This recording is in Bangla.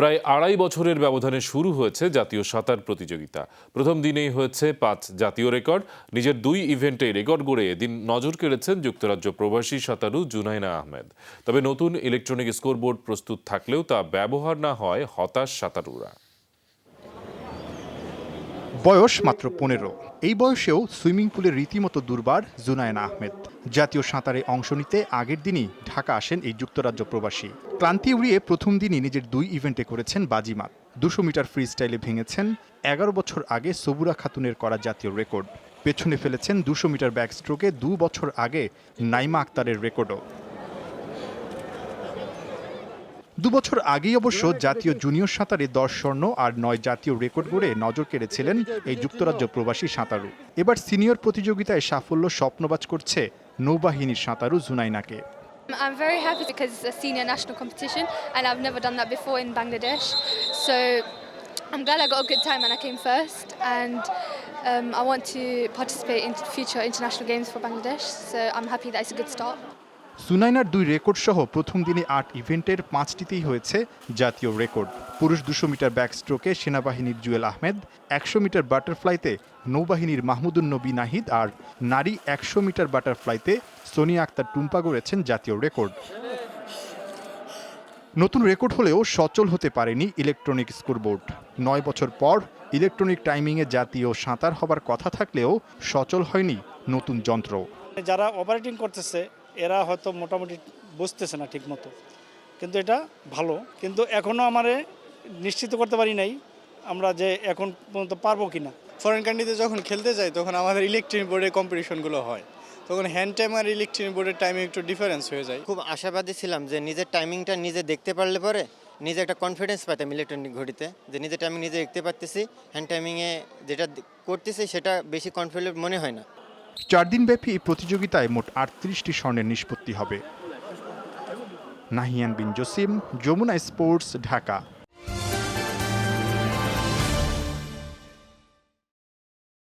প্রায় আড়াই বছরের ব্যবধানে শুরু হয়েছে জাতীয় সাঁতার প্রতিযোগিতা। প্রথম দিনেই হয়েছে পাঁচ জাতীয় রেকর্ড। নিজের দুই ইভেন্টে রেকর্ড গড়ে এদিন নজর কেড়েছেন যুক্তরাজ্য প্রবাসী সাঁতারু জুনাইনা আহমেদ। তবে নতুন ইলেকট্রনিক স্কোরবোর্ড প্রস্তুত থাকলেও তা ব্যবহার না হয় হতাশ সাঁতারুরা। বয়স মাত্র পনেরো। এই বয়সেও সুইমিং পুলে রীতিমতো দুর্বার জুনায়না আহমেদ। জাতীয় সাঁতারে অংশ নিতে আগের দিনই ঢাকা আসেন এই যুক্তরাজ্য প্রবাসী। ক্লান্তি উড়িয়ে প্রথম দিনই নিজের দুই ইভেন্টে করেছেন বাজিমাত। দুশো মিটার ফ্রি স্টাইলে ভেঙেছেন এগারো বছর আগে সবুরা খাতুনের করা জাতীয় রেকর্ড। পেছনে ফেলেছেন দুশো মিটার ব্যাক স্ট্রোকে দু বছর আগে নাইমা আক্তারের রেকর্ডও। দুবছর আগেই অবশ্য জাতীয় জুনিয়র সাঁতারে দশ স্বর্ণ আর নয় জাতীয় রেকর্ড গড়ে নজর কেড়েছিলেন এই যুক্তরাজ্য প্রবাসী সাঁতারু এবার সিনিয়র প্রতিযোগিতায় সাফল্য স্বপ্নবাজ করছে নৌবাহিনীর সাঁতারু জুনাইনাকে I'm very happy because it's a senior national competition and I've never done that before in Bangladesh. So I'm glad I got a good time and I came first. And um, I want to participate in future international games for Bangladesh. So I'm happy that it's a good start. সুনাইনার দুই রেকর্ড সহ প্রথম দিনে আট ইভেন্টের পাঁচটিতেই হয়েছে জাতীয় রেকর্ড। পুরুষ দুশো মিটার ব্যাক স্ট্রোকে সেনাবাহিনীর জুয়েল আহমেদ, একশো মিটার বাটারফ্লাইতে নৌবাহিনীর মাহমুদুন নবী নাহিদ আর নারী একশো মিটার বাটারফ্লাইতে সোনিয়া আক্তার টুম্পা গড়েছেন জাতীয় রেকর্ড। নতুন রেকর্ড হলেও সচল হতে পারেনি ইলেকট্রনিক স্কোরবোর্ড। নয় বছর পর ইলেকট্রনিক টাইমিংয়ে জাতীয় সাঁতার হবার কথা থাকলেও সচল হয়নি নতুন যন্ত্র। যারা অপারেটিং করতেছে এরা হয়তো মোটামুটি বুঝতেছে না ঠিক মতো কিন্তু এটা ভালো। কিন্তু এখনও আমারে নিশ্চিত করতে পারি নাই আমরা যে এখন পর্যন্ত পারব কি না ফরেন কান্ট্রিতে যখন খেলতে যাই তখন আমাদের ইলেকট্রিক বোর্ডের কম্পিটিশনগুলো হয়। তখন হ্যান্ড টাইম আর ইলেকট্রিক বোর্ডের টাইমে একটু ডিফারেন্স হয়ে যায়। খুব আশাবাদী ছিলাম যে নিজের টাইমিংটা নিজে দেখতে পারলে পরে নিজে একটা কনফিডেন্স পাইতাম ইলেকট্রনিক ঘড়িতে যে নিজের টাইমিং নিজে দেখতে পারতেছি হ্যান্ড টাইমিংয়ে যেটা করতেছি সেটা বেশি কনফিডেন্ট মনে হয় না। চার দিনব্যাপী এই প্রতিযোগিতায় মোট আটত্রিশটি স্বর্ণের নিষ্পত্তি হবে। নাহিয়ান বিন জসিম, যমুনা স্পোর্টস, ঢাকা।